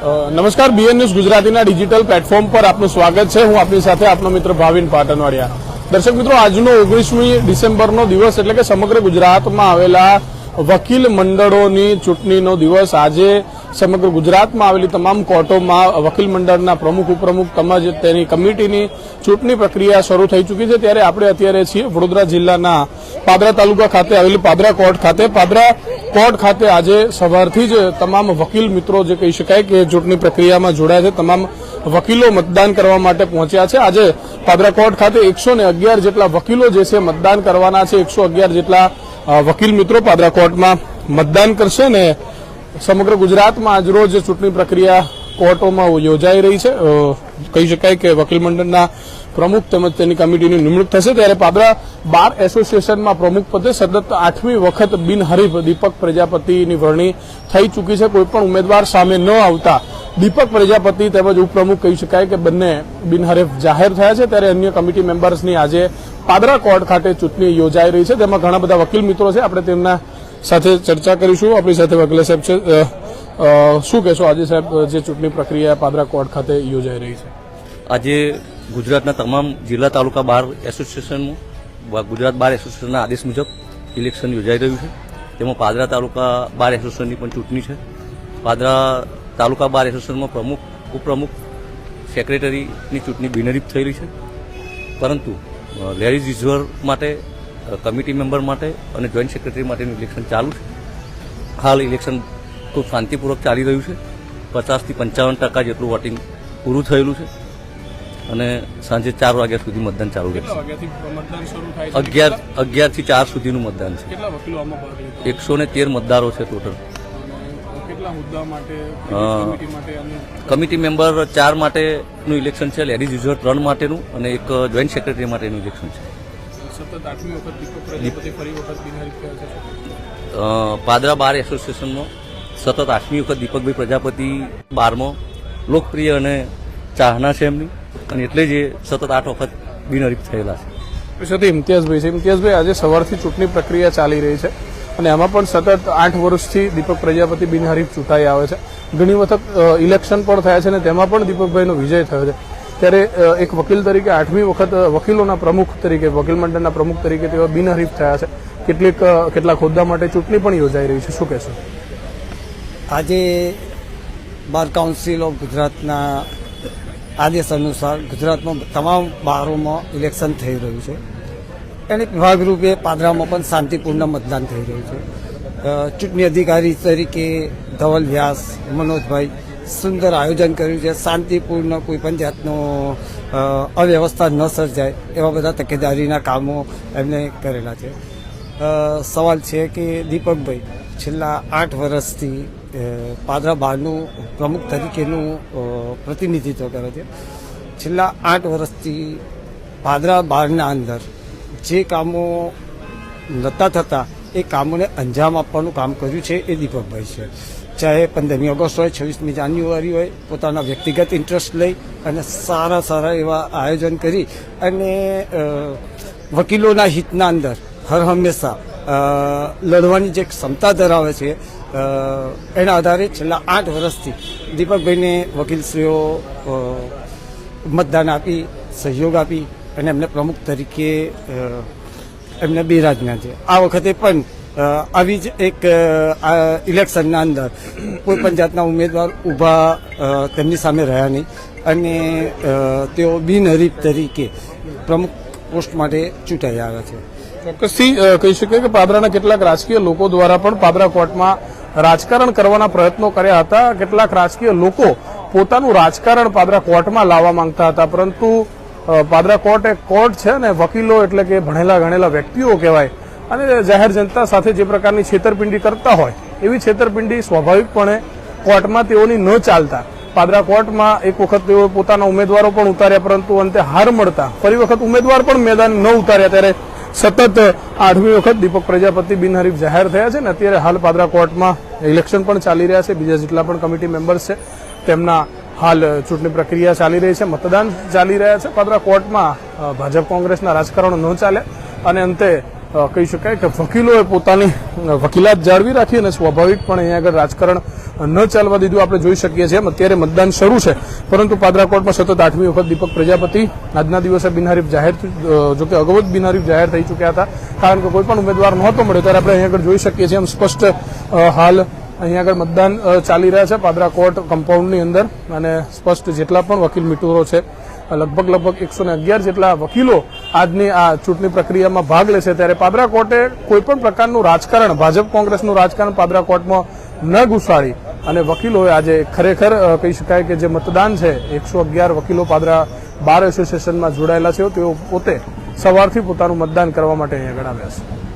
નમસ્કાર BN news ગુજરાતીના digital platform પર આપનું સ્વાગત છે. હું આપની સાથે આપનો મિત્ર ભાવિન પાટણવાડિયા. દર્શક મિત્રો, આજનો ઓગણીસમી ડિસેમ્બરનો દિવસ એટલે કે સમગ્ર ગુજરાતમાં આવેલા વકીલ મંડળોની ચૂંટણીનો દિવસ આજે સમગ્ર ગુજરાતમાં આવેલી તમામ કોર્ટોમાં વકીલ મંડળના પ્રમુખ, ઉપપ્રમુખ તેમજ તેની કમિટીની ચૂંટણી પ્રક્રિયા શરૂ થઈ ચૂકી છે. ત્યારે આપણે અત્યારે છીએ વડોદરા જિલ્લાના પાદરા તાલુકા ખાતે આવેલી પાદરા કોર્ટ ખાતે. પાદરા કોર્ટ ખાતે આજે સવારથી જ તમામ વકીલ મિત્રો જે કહી શકાય કે ચૂંટણી પ્રક્રિયામાં જોડાયા છે, તમામ વકીલો મતદાન કરવા માટે પહોંચ્યા છે. આજે પાદરા કોર્ટ ખાતે એકસો જેટલા વકીલો જે છે મતદાન કરવાના છે. એકસો જેટલા વકીલ મિત્રો પાદરા કોર્ટમાં મતદાન કરશે ને સમગ્ર ગુજરાતમાં આજરોજ ચૂંટણી પ્રક્રિયા કોર્ટોમાં યોજાઈ રહી છે. કહી શકાય કે વકીલ મંડળના પ્રમુખ તેમજ તેની કમિટીની નિમણૂક થશે ત્યારે પાદરા બાર એસોસિએશનમાં પ્રમુખ પદે સતત આઠમી વખત બિનહરીફ દીપક પ્રજાપતિની વરણી થઈ ચૂકી છે. કોઈપણ ઉમેદવાર સામે ન આવતા દીપક પ્રજાપતિ તેમજ ઉપપ્રમુખ કહી શકાય કે બંને બિનહરીફ જાહેર થયા છે. ત્યારે અન્ય કમિટી મેમ્બર્સની આજે પાદરા કોર્ટ ખાતે ચૂંટણી યોજાઈ રહી છે. તેમાં ઘણા બધા વકીલ મિત્રો છે. આપણે તેમના સાથે ચર્ચા કરીશું. આપણી સાથે વકીલ સાહેબ છે. શું કહેશો આજે સાહેબ, જે ચૂંટણી પ્રક્રિયા પાદરા કોર્ટ ખાતે યોજાઈ રહી છે? આજે ગુજરાતના તમામ જિલ્લા તાલુકા બાર એસોસિએશનમાં ગુજરાત બાર એસોસિએશનના આદેશ મુજબ ઇલેક્શન યોજાઈ રહ્યું છે. તેમાં પાદરા તાલુકા બાર એસોસિએશનની પણ ચૂંટણી છે. પાદરા તાલુકા બાર એસોસિએશનમાં પ્રમુખ, ઉપપ્રમુખ, સેક્રેટરીની ચૂંટણી બિનહરીફ થયેલી છે. પરંતુ લેડીઝ રિઝર્વ માટે કમિટી મેમ્બર માટે અને જોઈન્ટ સેક્રેટરી માટેનું ઇલેક્શન ચાલુ છે. હાલ ઇલેક્શન ખૂબ શાંતિપૂર્વક ચાલી રહ્યું છે. પચાસથી પંચાવન ટકા જેટલું વોટિંગ પૂરું થયેલું છે. અને સાંજે ચાર વાગ્યા સુધી મતદાન ચાલુ રહેશે. અગિયાર અગિયારથી ચાર સુધીનું મતદાન છે. એકસો ને તેર મતદારો છે ટોટલ. કમિટી મેમ્બર ચાર માટેનું ઇલેક્શન છે લેડીઝ યુઝર ત્રણ માટેનું અને એક જોઈન્ટ સેક્રેટરી માટેનું ઇલેક્શન છે. સતત આઠમી વખત દીપક પ્રજાપતિ ફરી વખત બિનહરીફ થયા છે. પાદરા બાર એસોસિએશનમાં સતત આઠમી વખત દીપકભાઈ પ્રજાપતિ બારમો લોકપ્રિય અને ચાહના છે એમની. અને એટલે જ એ સતત આઠ વખત બિનહરીફ થયેલા છે. સાથે ઇમ્તિયાઝભાઈ છે. ઇમ્તિયાઝભાઈ આજે સવારથી ચૂંટણી પ્રક્રિયા ચાલી રહી છે અને એમાં પણ સતત આઠ વર્ષથી દીપક પ્રજાપતિ બિનહરીફ ચૂંટાઈ આવે છે. ઘણી વખત ઇલેક્શન પણ થયા છે અને તેમાં પણ દીપકભાઈનો વિજય થયો છે. ત્યારે એક વકીલ તરીકે આઠમી વખત વકીલોના પ્રમુખ તરીકે, વકીલ મંડળના પ્રમુખ તરીકે તેઓ બિનહરીફ થયા છે. કેટલીક કેટલાક હોદ્દા માટે ચૂંટણી પણ યોજાઈ રહી છે. શું કહેશો? આજે બાર કાઉન્સિલ ઓફ ગુજરાતના આદેશ અનુસાર ગુજરાતમાં તમામ બારોમાં ઇલેક્શન થઈ રહ્યું છે. એને વિભાગરૂપે પાદરામાં પણ શાંતિપૂર્ણ મતદાન થઈ રહ્યું છે. ચૂંટણી અધિકારી તરીકે ધવલ વ્યાસ, મનોજભાઈ સુંદર આયોજન કર્યું છે. શાંતિપૂર્ણ કોઈ પણ જાતનો અવ્યવસ્થા ન સર્જાય એવા બધા તકેદારીના કામો એમને કરેલા છે. સવાલ છે કે દીપકભાઈ, છેલ્લા આઠ વર્ષથી પાદરા બારનું પ્રમુખ તરીકેનું પ્રતિનિધિત્વ કરે છે. છેલ્લા આઠ વર્ષથી પાદરા બારના અંદર જે કામો નહોતા થતા, એ કામોને અંજામ આપવાનું કામ કર્યું છે એ દીપકભાઈ છે. ચાહે પંદરમી ઓગસ્ટ હોય, છવ્વીસમી જાન્યુઆરી હોય, પોતાના વ્યક્તિગત ઇન્ટરેસ્ટ લઈ અને સારા સારા એવા આયોજન કરી અને વકીલોના હિતના અંદર હર હંમેશા લડવાની જે ક્ષમતા ધરાવે છે એના આધારે છેલ્લા આઠ વર્ષથી દીપકભાઈને વકીલશ્રીઓ મતદાન આપી, સહયોગ આપી અને એમને પ્રમુખ તરીકે એમને બિરાજના છે. આ વખતે પણ આવી જ એક ઇલેક્શનના અંદર કોઈ પણ જાતના ઉમેદવાર ઊભા તેમની સામે રહ્યા નહીં. અને તેઓ બિનહરીફ તરીકે પ્રમુખ પોસ્ટ માટે ચૂંટાઈ આવ્યા છે. ચોક્કસથી કહી શકીએ કે પાદરાના કેટલાક રાજકીય લોકો દ્વારા પણ પાદરા કોર્ટમાં રાજકારણ કરવાના પ્રયત્નો કર્યા હતા. કેટલાક રાજકીય લોકો પોતાનું રાજકારણ પાદરા કોર્ટમાં લાવવા માંગતા હતા. પરંતુ પાદરા કોર્ટ એક કોર્ટ છે ને વકીલો એટલે કે ભણેલા ગણેલા વ્યક્તિઓ કહેવાય અને જાહેર જનતા સાથે જે પ્રકારની છેતરપિંડી કરતા હોય, એવી છેતરપિંડી સ્વાભાવિકપણે કોર્ટમાં તેઓની ન ચાલતા. પાદરા કોર્ટમાં એક વખત તેઓ પોતાના ઉમેદવારો પણ ઉતાર્યા, પરંતુ અંતે હાર મળતા. ફરી વખત ઉમેદવાર પણ મેદાન ન ઉતાર્યા, ત્યારે સતત આઠમી વખત દીપક પ્રજાપતિ બિનહરીફ જાહેર થયા છે ને અત્યારે હાલ પાદરા કોર્ટમાં ઇલેક્શન પણ ચાલી રહ્યા છે. બીજા જેટલા પણ કમિટી મેમ્બર્સ છે, તેમના હાલ ચૂંટણી પ્રક્રિયા ચાલી રહી છે, મતદાન ચાલી રહ્યા છે. પાદરા કોર્ટમાં ભાજપ કોંગ્રેસના રાજકારણો ન ચાલે અને અંતે કહી શકાય કે વકીલોએ પોતાની વકીલાત જાળવી રાખી અને સ્વાભાવિક પણ અહીંયા આગળ રાજકારણ ન ચાલવા દીધું આપણે જોઈ શકીએ છીએ. અત્યારે મતદાન શરૂ છે. પરંતુ પાદરાકોટમાં સતત આઠમી વખત દીપક પ્રજાપતિ, આજના દિવસે બિનહરીફ જાહેર જોકે અગાઉ જ બિનહરીફ જાહેર થઈ ચૂક્યા હતા. કારણ કે કોઈ પણ ઉમેદવાર નહોતો મળ્યો, ત્યારે આપણે અહીંયા આગળ જોઈ શકીએ છીએ એમ સ્પષ્ટ હાલ અહીંયા આગળ મતદાન ચાલી રહ્યા છે પાદરા કોર્ટ કમ્પાઉન્ડની અંદર. અને સ્પષ્ટ જેટલા પણ વકીલ મિટુરો છે લગભગ લગભગ એકસો અગિયાર જેટલા વકીલો આજની આ ચૂંટણી પ્રક્રિયામાં ભાગ લેશે ત્યારે પાદરા કોર્ટે કોઈપણ પ્રકારનું રાજકારણ, ભાજપ કોંગ્રેસનું રાજકારણ પાદરા કોર્ટમાં ન ઘુસાડી. અને વકીલોએ આજે ખરેખર કહી શકાય કે જે મતદાન છે, એકસો અગિયાર વકીલો પાદરા બાર એસોસિએશનમાં જોડાયેલા છે, તેઓ પોતે સવારથી પોતાનું મતદાન કરવા માટે અહીંયા આગળ આવ્યા છે.